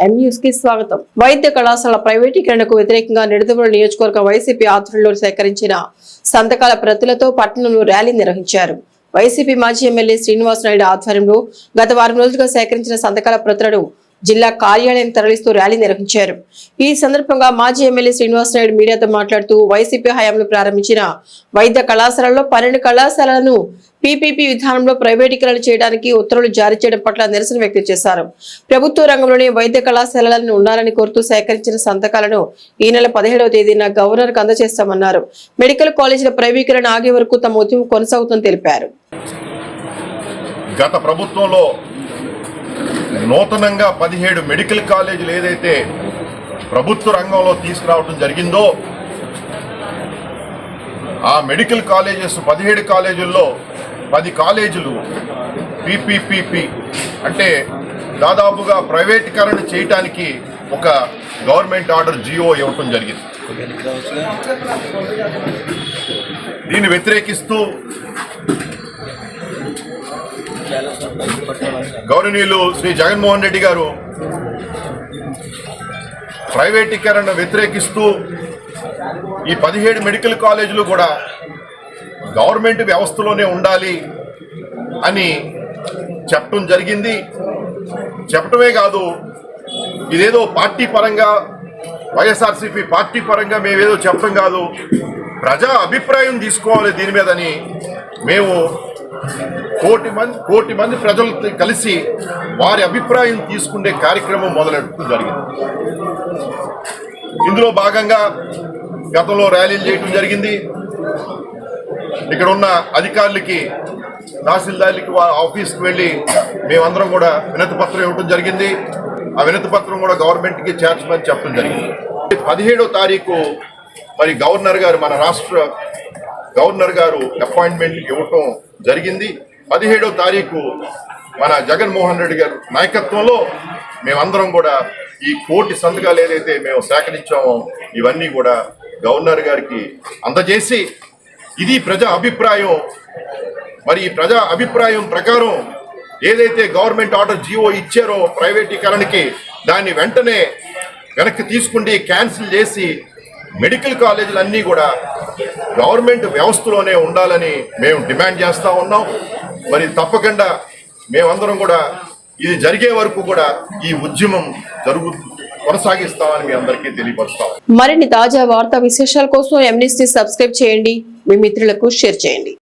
ఎం కి స్వాగతం. వైద్య కళాశాల ప్రైవేటీకరణకు వ్యతిరేకంగా నిడదవోలు నియోజకవర్గ వైసీపీ ఆధ్వర్యంలో సేకరించిన సంతకాల ప్రతులతో పట్టణంలో ర్యాలీ నిర్వహించారు. వైసీపీ మాజీ ఎమ్మెల్యే శ్రీనివాస్ నాయుడు ఆధ్వర్యంలో గత వారం రోజులుగా సేకరించిన సంతకాల ప్రతులను జిల్లా కార్యాలయం తరలిస్తూ ర్యాలీ నిర్వహించారు. ఈ సందర్భంగా మాజీ ఎమ్మెల్యే శ్రీనివాస్ నాయుడు మీడియాతో మాట్లాడుతూ వైసీపీ హయాంలో ప్రారంభించిన వైద్య కళాశాలలో పన్నెండు కళాశాలలను పీపీపీ విధానంలో ప్రైవేటీకరణ చేయడానికి ఉత్తర్వులు జారీ చేయడం పట్ల నిరసన వ్యక్తం చేశారు. ప్రభుత్వ రంగంలోని వైద్య కళాశాలలను ఉండాలని కోరుతూ సేకరించిన సంతకాలను ఈ నెల పదిహేడవ తేదీన గవర్నర్కు అందజేస్తామన్నారు. మెడికల్ కాలేజీల ప్రైవేటీకరణ ఆగే వరకు తమ ఉద్యమం కొనసాగుతుందని తెలిపారు. గత ప్రభుత్వంలో నూతనంగా పదిహేడు మెడికల్ కాలేజీలు ఏదైతే ప్రభుత్వ రంగంలో తీసుకురావడం జరిగిందో ఆ మెడికల్ కాలేజెస్ పదిహేడు కాలేజీల్లో పది కాలేజీలు పిపిపిపి అంటే దాదాపుగా ప్రైవేటీకరణ చేయటానికి ఒక గవర్నమెంట్ ఆర్డర్ జియో ఇవ్వటం జరిగింది. దీన్ని వ్యతిరేకిస్తూ గౌరవనీయులు శ్రీ జగన్మోహన్ రెడ్డి గారు ప్రైవేటీకరణ వ్యతిరేకిస్తూ ఈ పదిహేడు మెడికల్ కాలేజీలు కూడా గవర్నమెంట్ వ్యవస్థలోనే ఉండాలి అని చెప్పడం జరిగింది. చెప్పటమే కాదు ఇదేదో పార్టీ పరంగా వైఎస్ఆర్సీపీ పార్టీ పరంగా మేమేదో చెప్పడం కాదు. ప్రజా అభిప్రాయం తీసుకోవాలి దీని మీదని మేము కోటి మంది కోటి మంది ప్రజలతో కలిసి వారి అభిప్రాయం తీసుకునే కార్యక్రమం మొదలెట్టడం జరిగింది. ఇందులో భాగంగా గతంలో ర్యాలీలు చేయడం జరిగింది. ఇక్కడ ఉన్న అధికారులకి తహసీల్దార్లకి వారి ఆఫీస్కి వెళ్ళి మేమందరం కూడా వినతి పత్రం ఇవ్వడం జరిగింది. ఆ వినతి పత్రం కూడా గవర్నమెంట్కి చేర్చమని చెప్పడం జరిగింది. పదిహేడో తారీఖు మరి గవర్నర్ గారు మన రాష్ట్ర గవర్నర్ గారు అపాయింట్మెంట్ ఇవ్వటం జరిగింది. పదిహేడో తారీఖు మన జగన్మోహన్ రెడ్డి గారు నాయకత్వంలో మేమందరం కూడా ఈ కోటి సంతకాలు ఏదైతే మేము సేకరించామో ఇవన్నీ కూడా గవర్నర్ గారికి అందజేసి ఇది ప్రజా అభిప్రాయం. మరి ఈ ప్రజా అభిప్రాయం ప్రకారం ఏదైతే గవర్నమెంట్ ఆర్డర్ జీవో ఇచ్చారో ప్రైవేటీకరణకి దాన్ని వెంటనే వెనక్కి తీసుకుండి క్యాన్సిల్ చేసి మెడికల్ కాలేజీలన్నీ కూడా గవర్నమెంట్ వ్యవస్థలోనే ఉండాలని మేము డిమాండ్ చేస్తూ ఉన్నాం. మరి తప్పకుండా మేమందరం కూడా ఇది జరిగే వరకు కూడా ఈ ఉద్యమం జరుగు కొనసాగిస్తామని మీ అందరికీ తెలియపరుస్తాం మరిన్ని తాజా వార్తా విశేషాల కోసం ఎంఎస్టీ సబ్స్క్రైబ్ చేయండి. మీ మిత్రులకు షేర్ చేయండి.